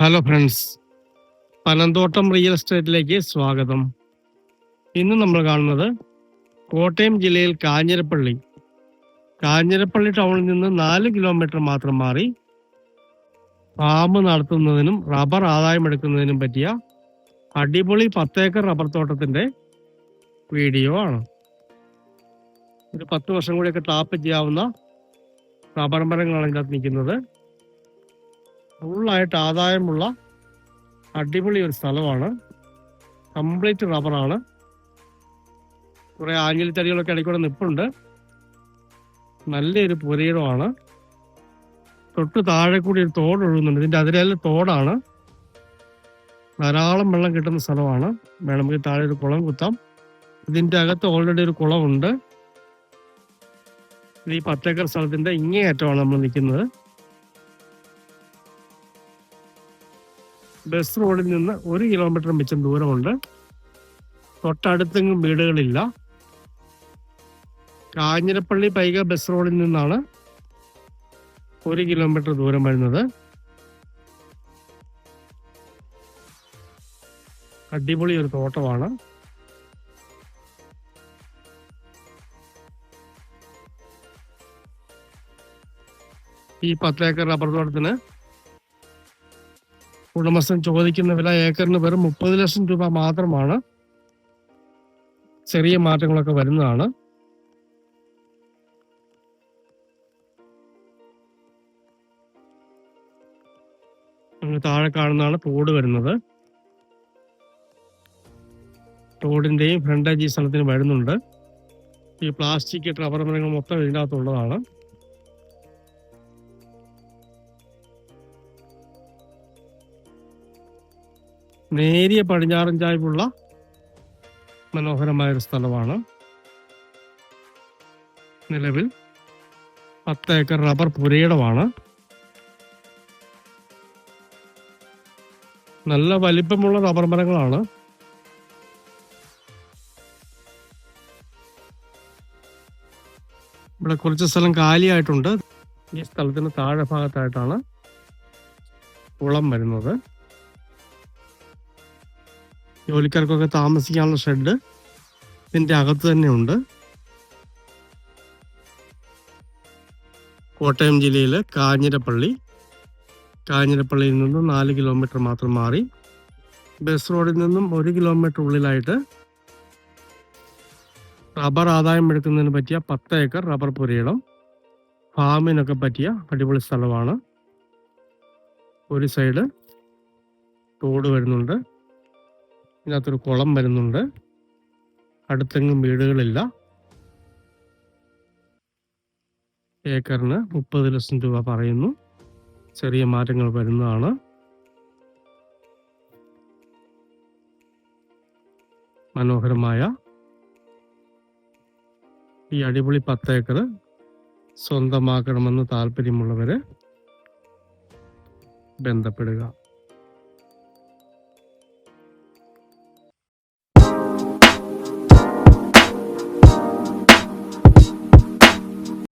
Hello friends Panamthottam real എസ്റ്റേറ്റിലേക്ക് സ്വാഗതം. ഇന്ന് നമ്മൾ കാണുന്നത് കോട്ടയം ജില്ലയിൽ കാഞ്ഞിരപ്പള്ളി. കാഞ്ഞിരപ്പള്ളി ടൗണിൽ നിന്ന് നാല് കിലോമീറ്റർ മാത്രം മാറി ഫാം നടത്തുന്നതിനും റബ്ബർ ആദായമെടുക്കുന്നതിനും പറ്റിയ അടിപൊളി പത്തേക്കർ റബ്ബർ തോട്ടത്തിന്റെ വീഡിയോ ആണ്. ഒരു പത്ത് വർഷം കൂടിയൊക്കെ ടാപ്പ് ചെയ്യാവുന്ന റബ്ബർ മരങ്ങളാണ് ഇതിനകത്ത് നിൽക്കുന്നത്. ഫുള്ളായിട്ട് ആദായമുള്ള അടിപൊളി ഒരു സ്ഥലമാണ്. കംപ്ലീറ്റ് റബ്ബറാണ്. കുറെ ആഞ്ഞിലി തടികളൊക്കെ ഇടയ്ക്കൂടെ നിപ്പുണ്ട്. നല്ലൊരു പുരയിടമാണ്. തൊട്ട് താഴെ കൂടി ഒരു തോട് ഒഴുകുന്നുണ്ട്. ഇതിന്റെ അതിരെല്ലാം തോടാണ്. ധാരാളം വെള്ളം കിട്ടുന്ന സ്ഥലമാണ്. വേണമെങ്കിൽ താഴെ ഒരു കുളം കുത്താം. ഇതിന്റെ അകത്ത് ഓൾറെഡി ഒരു കുളമുണ്ട്. ഈ പത്തേക്കർ സ്ഥലത്തിന്റെ ഇങ്ങേയറ്റമാണ് നമ്മൾ നിൽക്കുന്നത്. ബസ് റോഡിൽ നിന്ന് ഒരു കിലോമീറ്റർ മിച്ചം ദൂരമുണ്ട്. തൊട്ടടുത്തെങ്കിലും വീടുകളില്ല. കാഞ്ഞിരപ്പള്ളി പൈക ബസ് റോഡിൽ നിന്നാണ് ഒരു കിലോമീറ്റർ ദൂരം വരുന്നത്. അടിപൊളി ഒരു തോട്ടമാണ്. ഈ പത്തേക്കർ റബ്ബർ തോട്ടത്തിന് ഉടമസ്ഥൻ ചോദിക്കുന്ന വില ഏക്കറിന് വെറും മുപ്പത് ലക്ഷം രൂപ മാത്രമാണ്. ചെറിയ മാറ്റങ്ങളൊക്കെ വരുന്നതാണ്. താഴെ കാണുന്നതാണ് തോട് വരുന്നത്. തോടിന്റെയും ഫ്രണ്ടേജ് ഈ സ്ഥലത്തിന് വരുന്നുണ്ട്. ഈ പ്ലാസ്റ്റിക് റബ്ബർ മരങ്ങൾ മൊത്തം ഇതിനകത്തുള്ളതാണ്. നേരിയ പടിഞ്ഞാറൻ ചായ്പുള്ള മനോഹരമായൊരു സ്ഥലമാണ്. നിലവിൽ പത്ത് ഏക്കർ റബ്ബർ പുരയിടമാണ്. നല്ല വലിപ്പമുള്ള റബ്ബർ മരങ്ങളാണ്. ഇവിടെ കുറച്ച് സ്ഥലം കാലിയായിട്ടുണ്ട്. ഈ സ്ഥലത്തിന് താഴെ ഭാഗത്തായിട്ടാണ് കുളം വരുന്നത്. ജോലിക്കാർക്കൊക്കെ താമസിക്കാനുള്ള ഷെഡ് ഇതിന്റെ അകത്ത് തന്നെ ഉണ്ട് കോട്ടയം ജില്ലയിലെ കാഞ്ഞിരപ്പള്ളി. കാഞ്ഞിരപ്പള്ളിയിൽ നിന്നും നാല് കിലോമീറ്റർ മാത്രം മാറി. ബസ് റോഡിൽ നിന്നും ഒരു കിലോമീറ്റർ ഉള്ളിലായിട്ട് റബ്ബർ ആദായം എടുക്കുന്നതിന് പറ്റിയ പത്ത് ഏക്കർ റബ്ബർ പുരയിടം ഫാമിനൊക്കെ പറ്റിയ അടിപൊളി സ്ഥലമാണ്. ഒരു സൈഡ് തോട് വരുന്നുണ്ട്. ഇതിനകത്തൊരു കുളം വരുന്നുണ്ട്. അടുത്തെങ്ങും വീടുകളില്ല. ഏക്കറിന് മുപ്പത് ലക്ഷം രൂപ പറയുന്നു. ചെറിയ മാറ്റങ്ങൾ വരുന്നതാണ്. മനോഹരമായ ഈ അടിപൊളി പത്തേക്കർ സ്വന്തമാക്കണമെന്ന് താല്പര്യമുള്ളവരെ ബന്ധപ്പെടുക.